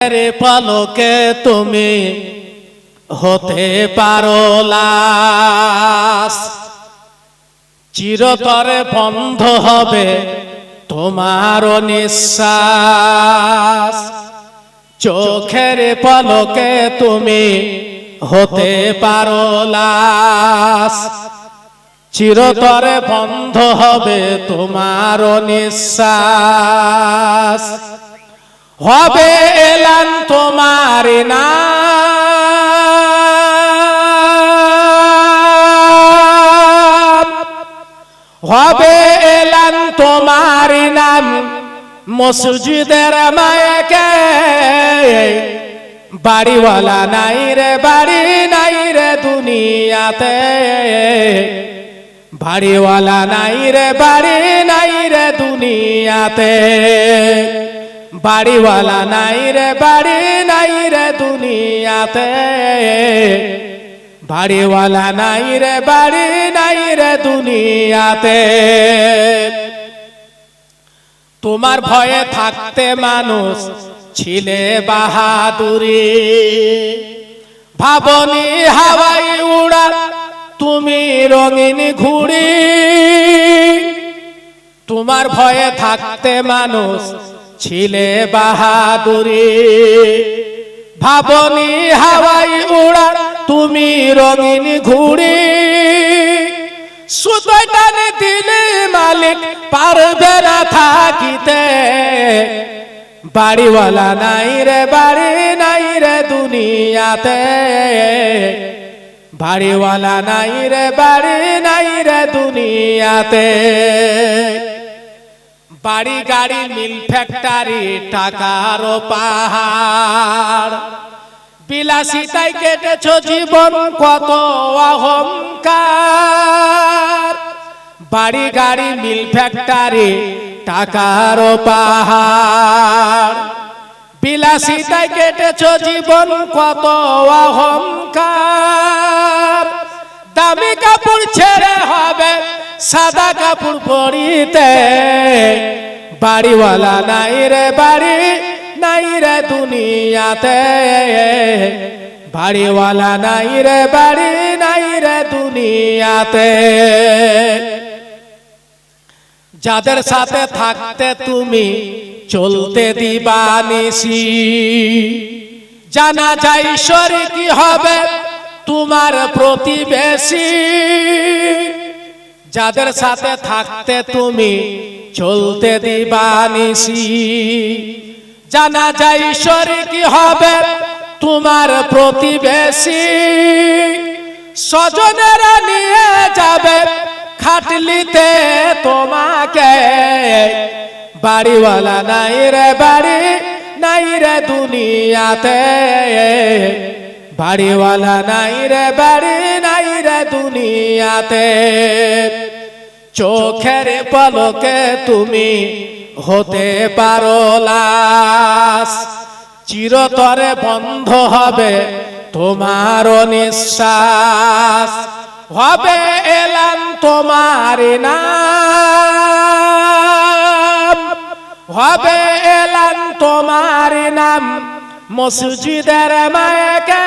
রে পালকে তুমি হতে পারো চিরতরে বন্ধ হবে তোমার নিঃশ্বাস। চোখের পলকে তুমি হতে পারো চিরতরে বন্ধ হবে তোমার নিঃশ্বাস। হবে এলান তোমার নাম হবে এলান তোমার নাম মসজিদের মায়কে। বাড়িওয়ালা নাই রে, বাড়ি নাই রে দুনিয়াতে। বাড়িওয়ালা নাই রে, বাড়ি নাই রে দুনিয়াতে। বাড়িওয়ালা নাই রে, বাড়ি নাই রে দুনিয়াতে। বাড়িওয়ালা নাই রে, বাড়ি নাই রে দুনিয়াতে। তোমার ভয়ে থাকতে মানুষ ছিলে বাহাদুরি। ভাবনি হাওয়াই উড়া তুমি রঙিন ঘুড়ি। তোমার ভয়ে থাকতে মানুষ ছিলে বাহাদুরি। ভাবনি হাওয়াই উড়া, তুমি রঙিন ঘুড়ি। সুতোয় টানে দিলে মালিক, পারবে না থাকিতে। বাড়িওয়ালা নাই রে, বাড়ি নাই রে দুনিয়াতে। বাড়িওয়ালা নাই রে, বাড়ি নাই রে দুনিয়াতে। বাড়ি গাড়ি মিল ফ্যাক্টরি, টাকার পাহাড়। বিলাসিতায় কেটেছ জীবন, কত অহংকার। বাড়ি গাড়ি মিল ফ্যাক্টরি, টাকার পাহাড়। বিলাসিতায় কেটেছ জীবন, কত অহংকার। দামি কাপড় ছেড়ে হবে সাদা কাপড় পরিতে। বাড়িওয়ালা নাই রে বাড়ি, নাই রে দুনিয়াতে। বাড়িওয়ালা নাই রে বাড়ি, নাই রে দুনিয়াতে। যাদের সাথে থাকতে তুমি চলতে দিবানিসি। জানা যায় ঈশ্বর কি হবে তোমার প্রতিবেশী। যাদের সাথে থাকতে তুমি চলতে দিবানিসি জানা যায় ঈশ্বর কি হবে তোমার প্রতিবেশী। স্বজনেরা নিয়ে যাবে খাটলিতে তোমাকে। বাড়িওয়ালা নাই রে বাড়ি নাই রে দুনিয়াতে। বাড়িওয়ালা নাই রে বাড়ি নাই রে দুনিয়াতে। চোখের পলকে তুমি হতে পারো লাশ। চিরতরে বন্ধ হবে তোমার নিঃশ্বাস। হবে এলাম তোমার নাম। হবে এলাম তোমার নাম। মসজিদের মায়কে